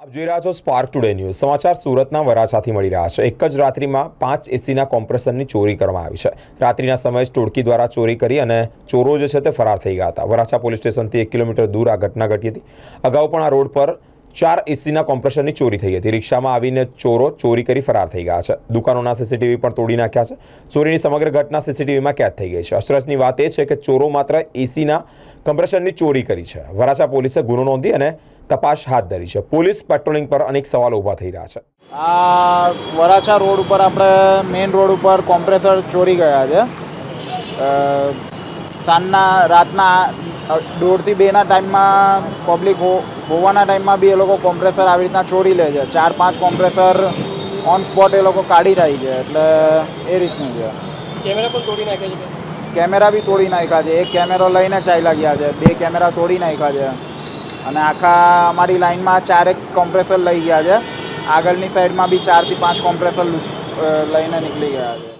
આપ જોઈ રહ્યા છો સ્પાર્ક ટુડે ન્યૂઝ સમાચાર સુરતના વરાછાથી મળી રહ્યા છે. એક જ રાત્રિમાં પાંચ એસીના કોમ્પ્રેસરની ચોરી કરવામાં આવી છે. રાત્રિના સમયે ટોળકી દ્વારા ચોરી કરી અને ચોરો જે છે તે ફરાર થઈ ગયા હતા. વરાછા પોલીસ સ્ટેશનથી એક કિલોમીટર દૂર આ ઘટના ઘટી હતી. અગાઉ પણ આ રોડ પર ચાર એસીના કોમ્પ્રેસરની ચોરી થઈ હતી. રિક્ષામાં આવીને ચોરો ચોરી કરી ફરાર થઈ ગયા છે. દુકાનોના સીસીટીવી પણ તોડી નાખ્યા છે. ચોરીની સમગ્ર ઘટના સીસીટીવીમાં કેદ થઈ ગઈ છે. અસરજની વાત એ છે કે ચોરો માત્ર એસીના કમ્પ્રેશનની ચોરી કરી છે. વરાછા પોલીસે ગુનો નોંધી અને તપાસ હાથ ધરી છે. પોલીસ પેટ્રોલિંગ પર અનેક સવાલો ઊભા થઈ રહ્યા છે. આ વરાછા રોડ ઉપર આપણે મેઇન રોડ ઉપર કોમ્પ્રેસર ચોરી ગયા છે. સાંજના રાતના દોઢથી બેના ટાઈમમાં પબ્લિક હોવાના ટાઈમમાં બી એ લોકો કોમ્પ્રેસર આવી રીતના ચોરી લે છે. ચાર પાંચ કોમ્પ્રેસર ઓન સ્પોટ એ લોકો કાઢી જાય છે. એટલે એ રીતનું છે. કેમેરા પણ તોડી નાખ્યા છે. કેમેરા બી તોડી નાખ્યા છે. એક કેમેરો લઈને ચાલ્યા ગયા છે. બે કેમેરા તોડી નાખ્યા છે. અને આખા અમારી લાઇનમાં ચારેક કોમ્પ્રેસર લઈ ગયા છે. આગળની સાઈડમાં બી ચારથી પાંચ કોમ્પ્રેસર લઈને નીકળી ગયા છે.